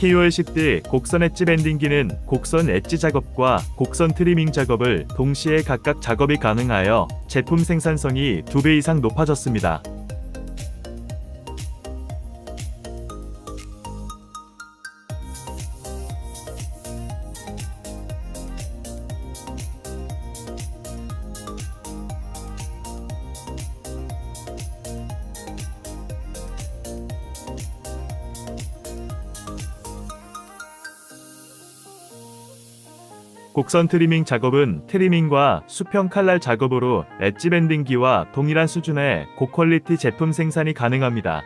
KOL 10대 곡선 엣지 밴딩기는 곡선 엣지 작업과 곡선 트리밍 작업을 동시에 각각 작업이 가능하여 제품 생산성이 2배 이상 높아졌습니다. 곡선 트리밍 작업은 트리밍과 수평 칼날 작업으로 엣지 밴딩기와 동일한 수준의 고퀄리티 제품 생산이 가능합니다.